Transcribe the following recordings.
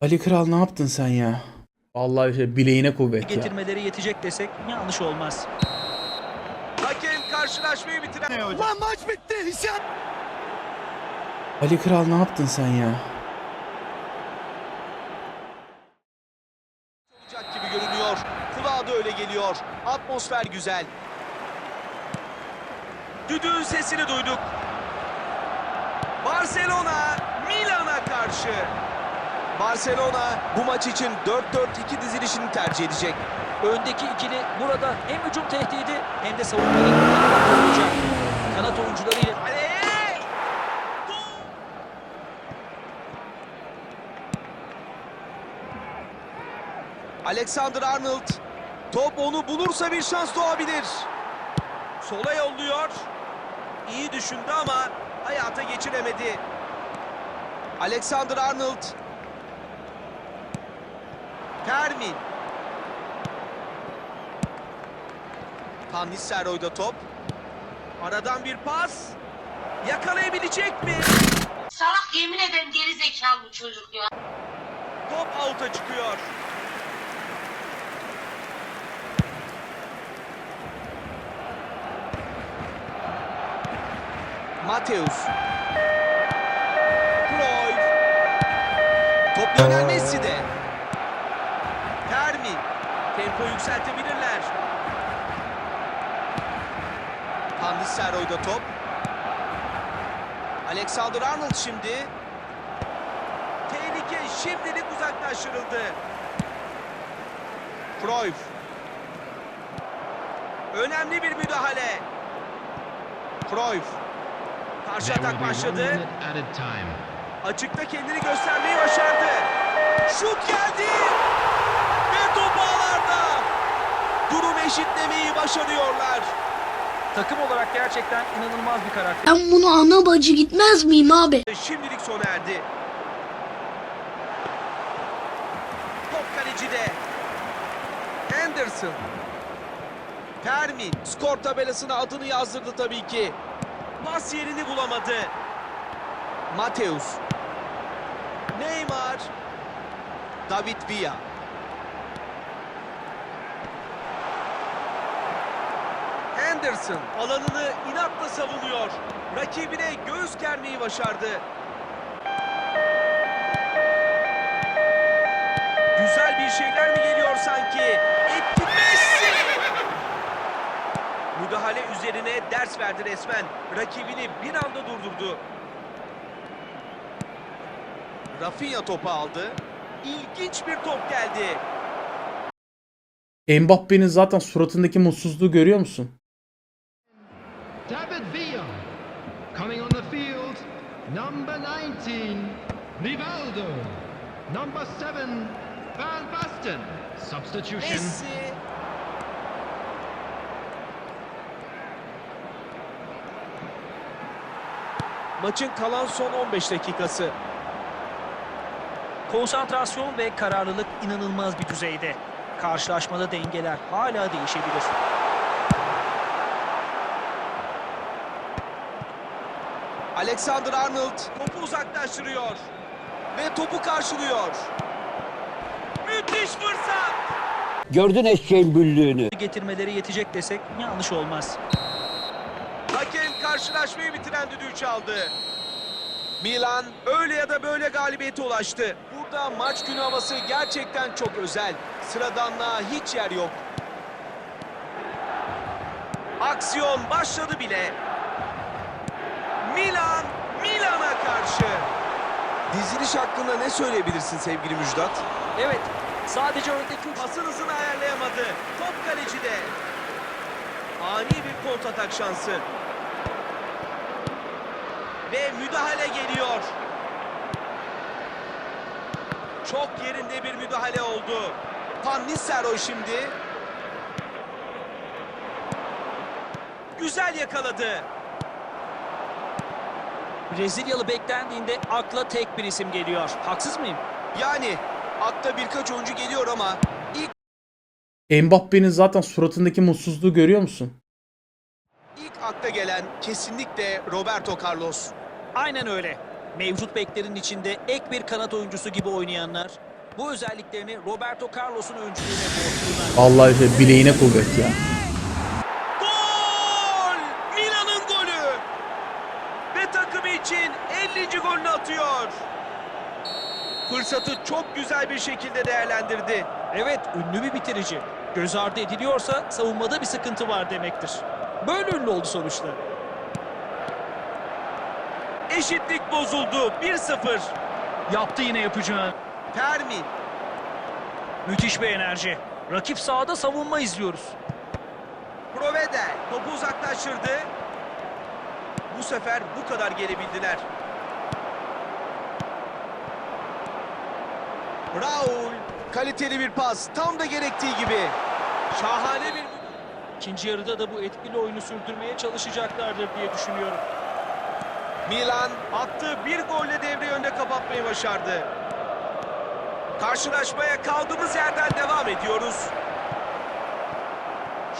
Ali Kral ne yaptın sen ya? Vallahi işte bileğine kuvvet ya. getirmeleri yetecek desek yanlış olmaz. Hakem karşılaşmayı bitiren Lan maç bitti. İsyan. Ali Kral ne yaptın sen ya? olacak gibi görünüyor. Kulağa da öyle geliyor. Atmosfer güzel. Düdüğün sesini duyduk. Barcelona Milan'a karşı. Barcelona bu maç için 4-4-2 dizilişini tercih edecek. Öndeki ikili burada hem hücum tehdidi hem de kanatları olacak. Kanat oyuncularıyla Kale! Gol! Alexander Arnold. Top onu bulursa bir şans doğabilir. Sola yolluyor. İyi düşündü ama hayata geçiremedi. Alexander Arnold. Termin. Van Nistelrooy'da top. Aradan bir pas. Yakalayabilecek mi? Salak yemin ederim geri zekalı bu çocuk ya. Top out'a çıkıyor. Mateus. Cruyff. Top Lionel Messi'de. Termin. Tempo yükseltebilirler. Van Nistelrooy'da top. Alexander Arnold şimdi. Tehlike şimdilik uzaklaştırıldı. Cruyff. Önemli bir müdahale. Cruyff. Karşı atak başladı. Açıkta kendini göstermeyi başardı. Şut geldi. Durum eşitlemeyi başarıyorlar. takım olarak gerçekten inanılmaz bir karakter. Ben bunu ana bacı gitmez miyim abi? Şimdilik sona erdi. Top kalecide. Anderson. Termin. Skor tabelasına adını yazdırdı tabii ki. Pas yerini bulamadı. Mateus. Neymar. David Villa. Henderson alanını inatla savunuyor. Rakibine göğüs germeyi başardı. Güzel bir şeyler mi geliyor sanki? Etti Messi! Müdahale üzerine ders verdi resmen. Rakibini bir anda durdurdu. Rafinha topu aldı. İlginç bir top geldi. Mbappe'nin zaten suratındaki mutsuzluğu görüyor musun? Rivaldo. Number 7, Van Basten. Substitution. Messi. Maçın kalan son 15 dakikası. Konsantrasyon ve kararlılık inanılmaz bir düzeyde. Karşılaşmada dengeler hala değişebilir. Alexander Arnold topu uzaklaştırıyor. Ve topu karşılıyor. Müthiş fırsat. Gördün eşeğin büllüğünü. Getirmeleri yetecek desek yanlış olmaz. Hakem karşılaşmayı bitiren düdüğü çaldı. Milan öyle ya da böyle galibiyete ulaştı. Burada maç günü havası gerçekten çok özel. Sıradanlığa hiç yer yok. Aksiyon başladı bile. Milan, Milan'a karşı. Diziliş hakkında ne söyleyebilirsin sevgili Müjdat? Evet sadece öndeki Pasın hızını ayarlayamadı. Top kalecide. Ani bir kontratak şansı. Ve müdahale geliyor. Çok yerinde bir müdahale oldu. Van Nistelrooy şimdi. Güzel yakaladı. Brezilyalı beklendiğinde akla tek bir isim geliyor. Haksız mıyım? Yani akla birkaç oyuncu geliyor ama ilk Mbappe'nin zaten suratındaki mutsuzluğu görüyor musun? ilk akla gelen kesinlikle Roberto Carlos. Aynen öyle. Mevcut beklerin içinde ek bir kanat oyuncusu gibi oynayanlar Bu özelliklerini Roberto Carlos'un öncülüğüne borçlular. Vallahi şey, bileğine kuvvet ya. Gol! Milan'ın golü! Ve takımı için 50. golünü atıyor. Fırsatı çok güzel bir şekilde değerlendirdi. Evet, ünlü bir bitirici. Göz ardı ediliyorsa savunmada bir sıkıntı var demektir. Böyle ünlü oldu sonuçta. Eşitlik bozuldu. 1-0. Yaptı yine yapacağını. Fermin. Müthiş bir enerji. Rakip sahada savunma izliyoruz. Proveder topu uzaklaştırdı. Bu sefer bu kadar gelebildiler. Raul kaliteli bir pas tam da gerektiği gibi. Şahane bir İkinci yarıda da bu etkili oyunu sürdürmeye çalışacaklardır diye düşünüyorum. Milan attığı bir golle devre önde kapatmayı başardı. Karşılaşmaya kaldığımız yerden devam ediyoruz.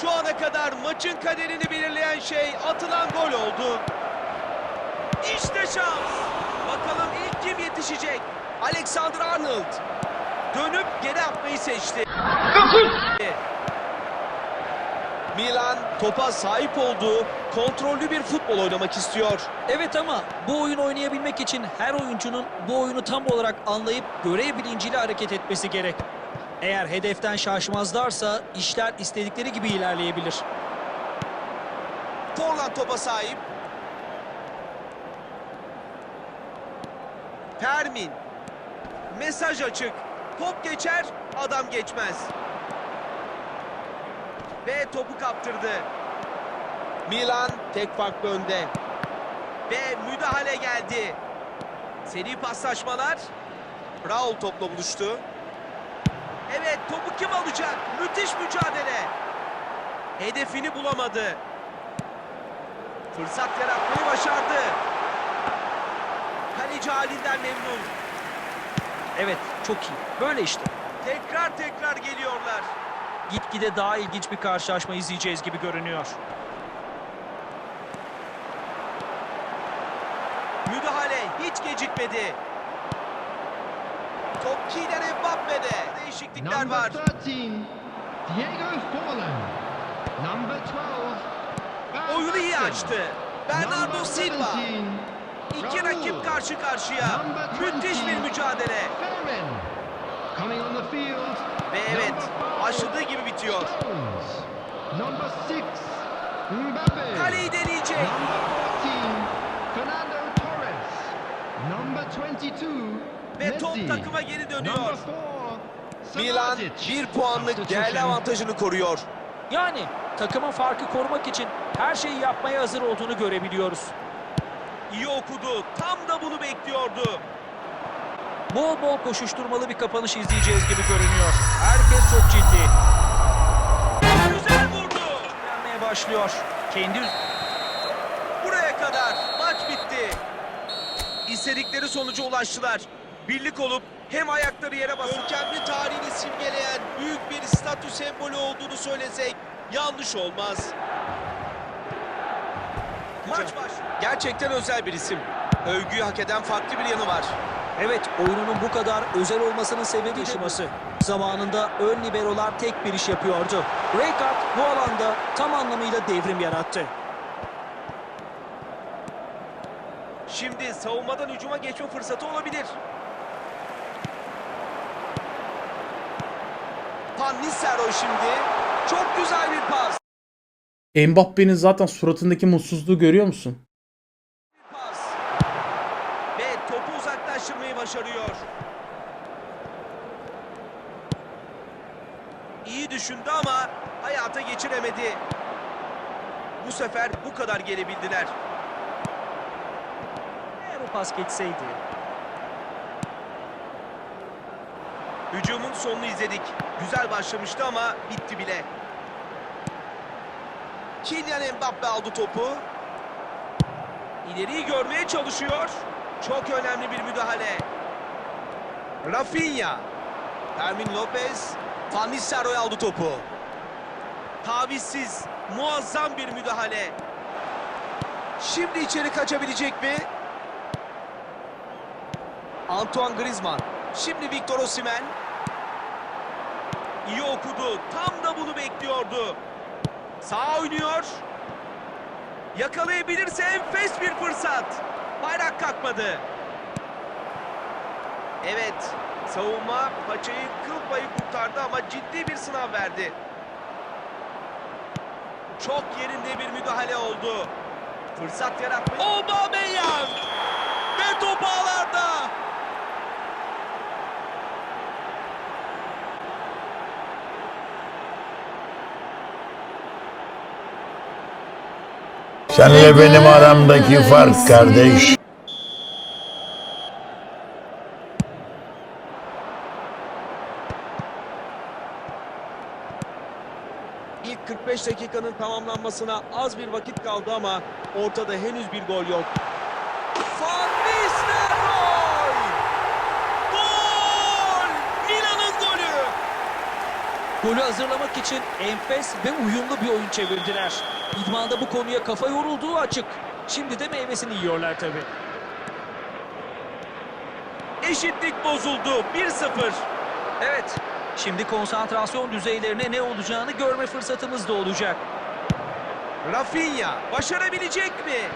Şu ana kadar maçın kaderini belirleyen şey atılan gol oldu. İşte şans. Bakalım ilk kim yetişecek? Alexander Arnold. Dönüp geri atmayı seçti. Milan topa sahip olduğu kontrollü bir futbol oynamak istiyor. Evet ama bu oyun oynayabilmek için her oyuncunun bu oyunu tam olarak anlayıp görev bilinciyle hareket etmesi gerek. Eğer hedeften şaşmazlarsa işler istedikleri gibi ilerleyebilir. Forlan topa sahip. Fermin. Mesaj açık. Top geçer, adam geçmez. Ve topu kaptırdı. Milan tek farklı önde. Ve müdahale geldi. Seri paslaşmalar. Raul topla buluştu. Evet topu kim alacak? Müthiş mücadele. Hedefini bulamadı. Fırsat yaratmayı başardı. Kaleci halinden memnun. Evet çok iyi. Böyle işte. Tekrar tekrar geliyorlar. Gitgide daha ilginç bir karşılaşma izleyeceğiz gibi görünüyor. Müdahale hiç gecikmedi. Top Kylian Mbappe'de. Değişiklikler Number var. 13, Diego Forlan. Number 12, Van Oyunu iyi açtı. Bernardo Silva. 17, İki Raul. rakip karşı karşıya. Müthiş bir 20, mücadele. Ferrin. Coming on the field. Ve evet başladığı gibi bitiyor. Stones. Number 6, Mbappe. Kaleyi deneyecek. Number 14, Fernando Torres. Number 22, Ve top takıma geri dönüyor. Number 4, Milan bir puanlık değerli avantajını koruyor. Yani takımın farkı korumak için her şeyi yapmaya hazır olduğunu görebiliyoruz. İyi okudu. Tam da bunu bekliyordu. Bol bol koşuşturmalı bir kapanış izleyeceğiz gibi görünüyor. Herkes çok ciddi. Güzel vurdu. Öğrenmeye başlıyor. Kendi Buraya kadar maç bitti. İstedikleri sonuca ulaştılar. Birlik olup hem ayakları yere basan... Görkemli tarihini simgeleyen büyük bir statü sembolü olduğunu söylesek yanlış olmaz. Maç. Gerçekten özel bir isim. Övgüyü hak eden farklı bir yanı var. Evet, oyununun bu kadar özel olmasının sebebi yaşaması. Zamanında ön liberolar tek bir iş yapıyordu. Rijkaard bu alanda tam anlamıyla devrim yarattı. Şimdi savunmadan hücuma geçme fırsatı olabilir. Van Nistelrooy şimdi. Çok güzel bir pas. Mbappe'nin zaten suratındaki mutsuzluğu görüyor musun? Ve topu uzaklaştırmayı başarıyor. İyi düşündü ama hayata geçiremedi. Bu sefer bu kadar gelebildiler. Eğer o pas geçseydi. Hücumun sonunu izledik. Güzel başlamıştı ama bitti bile. Kylian Mbappe aldı topu. İleriyi görmeye çalışıyor. Çok önemli bir müdahale. Rafinha. Fermin Lopez. Van aldı topu. Tavizsiz, muazzam bir müdahale. Şimdi içeri kaçabilecek mi? Antoine Griezmann. Şimdi Victor Osimhen. İyi okudu. Tam da bunu bekliyordu. Sağ oynuyor. Yakalayabilirse enfes bir fırsat. Bayrak kalkmadı. Evet. Savunma paçayı kıl payı kurtardı ama ciddi bir sınav verdi. Çok yerinde bir müdahale oldu. Fırsat yaratmayı... Aubameyang! Ve top ağlarda! Senle benim aramdaki fark kardeş. İlk 45 dakikanın tamamlanmasına az bir vakit kaldı ama ortada henüz bir gol yok. Van! Gol! Milan'ın golü! Golü hazırlamak için enfes ve uyumlu bir oyun çevirdiler. İdmanda bu konuya kafa yorulduğu açık. Şimdi de meyvesini yiyorlar tabii. Eşitlik bozuldu. 1-0. Evet, şimdi konsantrasyon düzeylerine ne olacağını görme fırsatımız da olacak. Rafinha başarabilecek mi?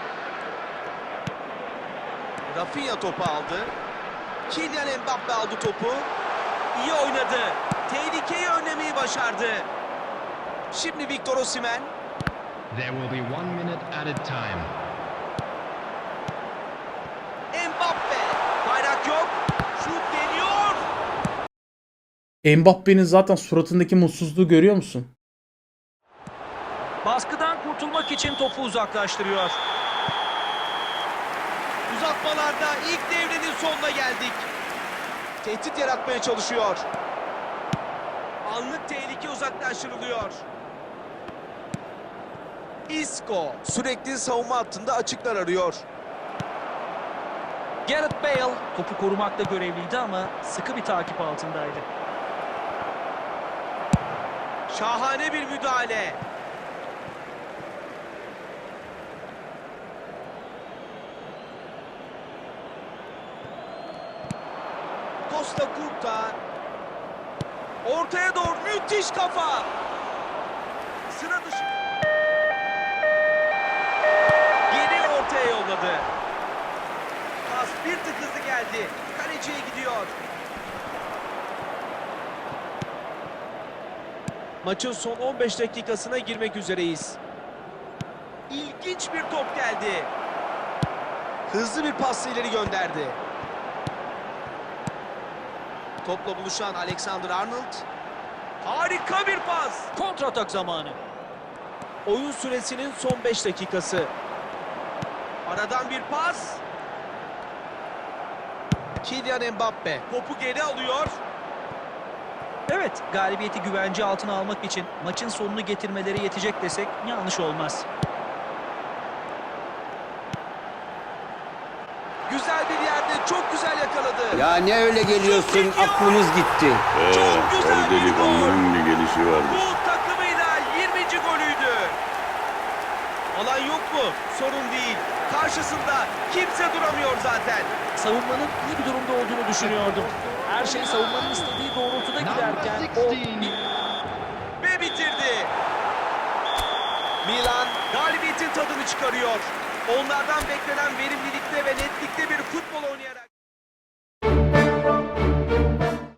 Rafinha topu aldı. Kylian Mbappe aldı topu. İyi oynadı. Tehlikeyi önlemeyi başardı. Şimdi Victor Osimhen. There will be one minute added time. Mbappe. Bayrak yok. Şut geliyor. Mbappe'nin zaten suratındaki mutsuzluğu görüyor musun? Baskıdan kurtulmak için topu uzaklaştırıyor. Uzatmalarda ilk devrenin sonuna geldik. Tehdit yaratmaya çalışıyor. Anlık tehlike uzaklaştırılıyor. Isco sürekli savunma hattında açıklar arıyor. Gareth Bale topu korumakta görevliydi ama sıkı bir takip altındaydı. Şahane bir müdahale. Costa Curta. Ortaya doğru müthiş kafa. Sıra dışı. Yolladı. Pas bir tık hızlı geldi. Kaleciye gidiyor. Maçın son 15 dakikasına girmek üzereyiz. İlginç bir top geldi. Hızlı bir pasla ileri gönderdi. Topla buluşan Alexander Arnold. Harika bir pas. Kontratak zamanı. Oyun süresinin son 5 dakikası. Aradan bir pas. Kylian Mbappe topu geri alıyor. Evet, galibiyeti güvence altına almak için maçın sonunu getirmeleri yetecek desek yanlış olmaz. Güzel bir yerde çok güzel yakaladı. Ya ne öyle geliyorsun aklımız gitti. Çok güzel her bir gol. delikanlının bir gelişi vardır. Bu takımıyla 20. golüydü. Alan yok mu? Sorun değil. Karşısında kimse duramıyor zaten. Savunmanın iyi bir durumda olduğunu düşünüyordum. Her şey savunmanın istediği doğrultuda giderken o 16. bir Ve bitirdi. Milan galibiyetin tadını çıkarıyor. Onlardan beklenen verimlilikte ve netlikte bir futbol oynayarak